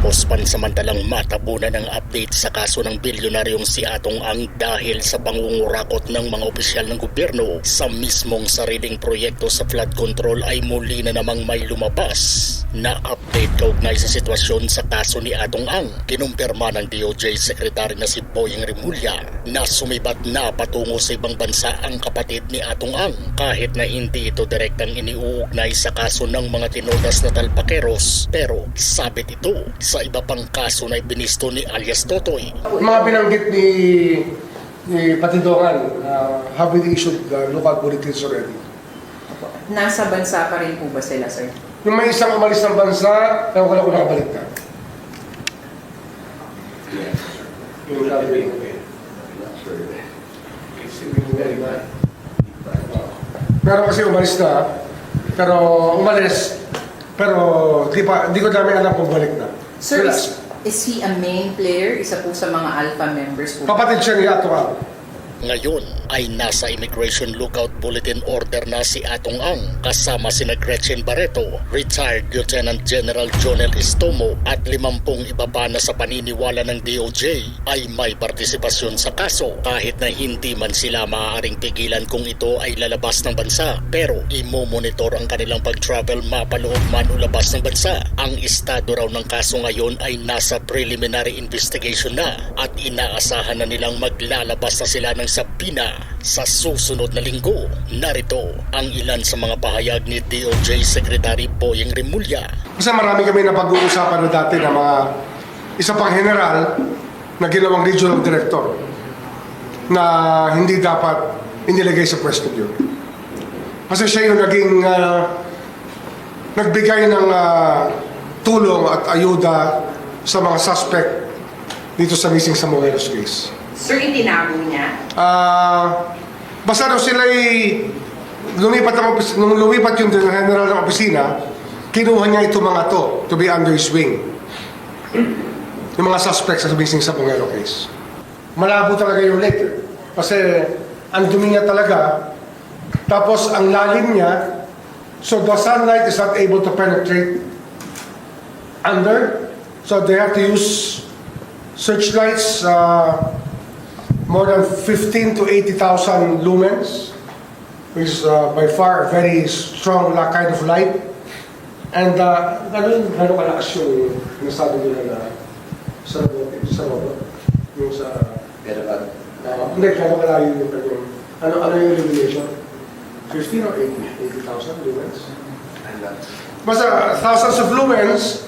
Matapos pansamantalang matabunan ng update sa kaso ng bilyonaryong si Atong Ang dahil sa pangungurakot ng mga opisyal ng gobyerno sa mismong sariling proyekto sa flood control ay muli na namang may lumabas na update kaugnay sa sitwasyon sa kaso ni Atong Ang. Kinumpirma ng DOJ Secretary na si Boyeng Rimulya na sumibat na patungo sa ibang bansa ang kapatid ni Atong Ang kahit na hindi ito direktang iniuugnay sa kaso ng mga tinodas na talpakeros pero sabit ito sa iba pang kaso na ibinisto ni alias Totoy Mga binanggit ni ni Patidongan uh, have been issued uh, local bulletins already. Nasa bansa pa rin po ba sila, sir? Yung may isang umalis ng bansa, ewan ko lang kung nakabalik na. Yung sabi, Pero kasi umalis na, pero umalis, pero di, pa, di ko namin alam kung balik na. Sir, is, is he a main player? Isa po sa mga alpha members po? Kapatid siya ni Ato Ang. Ngayon ay nasa Immigration Lookout Bulletin Order na si Atong Ang kasama sina Gretchen Barreto, retired Lieutenant General Jonel Estomo at limampung iba pa na sa paniniwala ng DOJ ay may partisipasyon sa kaso kahit na hindi man sila maaaring pigilan kung ito ay lalabas ng bansa pero imo-monitor ang kanilang pag-travel mapaloob man o labas ng bansa. Ang estado raw ng kaso ngayon ay nasa preliminary investigation na at inaasahan na nilang maglalabas na sila ng sapina sa susunod na linggo. Narito ang ilan sa mga pahayag ni DOJ Secretary Boyeng Rimulya Kasi marami kami na pag-uusapan na dati na mga isa pang general na ginawang regional director na hindi dapat inilagay sa pwesto yun. Kasi siya yung naging ah, nagbigay ng ah, tulong at ayuda sa mga suspect dito sa missing Samuelos case. Sir, itinago niya? Ah, basta daw sila ay lumipat ang opis- nung lumipat yung general ng opisina, kinuha niya itong mga to to be under his wing. Yung mga suspects sa missing sa Pungero case. Malabo talaga yung lake. Kasi ang dumi niya talaga. Tapos ang lalim niya, so the sunlight is not able to penetrate under. So they have to use searchlights, uh, more than 15 to 80,000 lumens, which is uh, by far a very strong kind of light. And uh, gano'n, gano'n kalakas yung nasabi nila na sa sa robot, yung sa... Uh, hindi, gano'n kalayo yung kanyang... Ano, ano yung illumination? 15 or 80? 80,000 lumens? Basta thousands of lumens,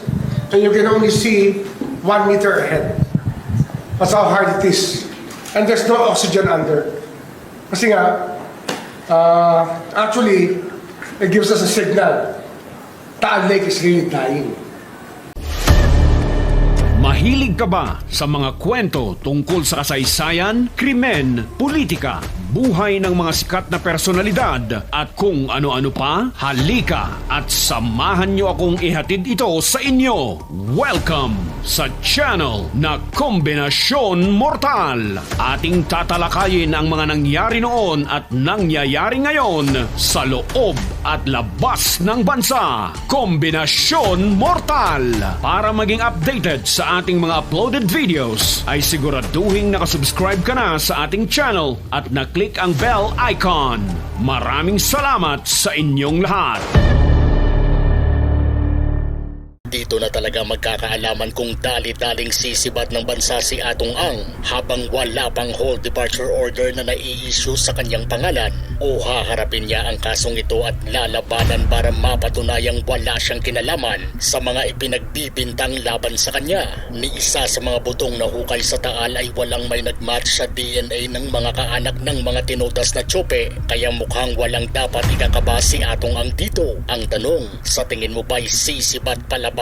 and you can only see one meter ahead. That's how hard it is. And there's no oxygen under. Kasi nga, uh, actually, it gives us a signal. Taal Lake is really dying. Mahilig ka ba sa mga kwento tungkol sa kasaysayan, krimen, politika, buhay ng mga sikat na personalidad at kung ano-ano pa? Halika at samahan niyo akong ihatid ito sa inyo. Welcome sa channel na Kombinasyon Mortal. Ating tatalakayin ang mga nangyari noon at nangyayari ngayon sa loob at labas ng bansa. Kombinasyon Mortal. Para maging updated sa ating mga uploaded videos, ay siguraduhin nakasubscribe ka na sa ating channel at naklik ang bell icon. Maraming salamat sa inyong lahat. Dito na talaga magkakaalaman kung dali-daling sisibat ng bansa si Atong Ang habang wala pang hold departure order na nai-issue sa kanyang pangalan o haharapin niya ang kasong ito at lalabanan para mapatunayang wala siyang kinalaman sa mga ipinagbibintang laban sa kanya. Ni isa sa mga butong na hukay sa taal ay walang may nagmatch sa DNA ng mga kaanak ng mga tinodas na tsope kaya mukhang walang dapat ikakaba si Atong Ang dito. Ang tanong, sa tingin mo ba'y sisibat palabas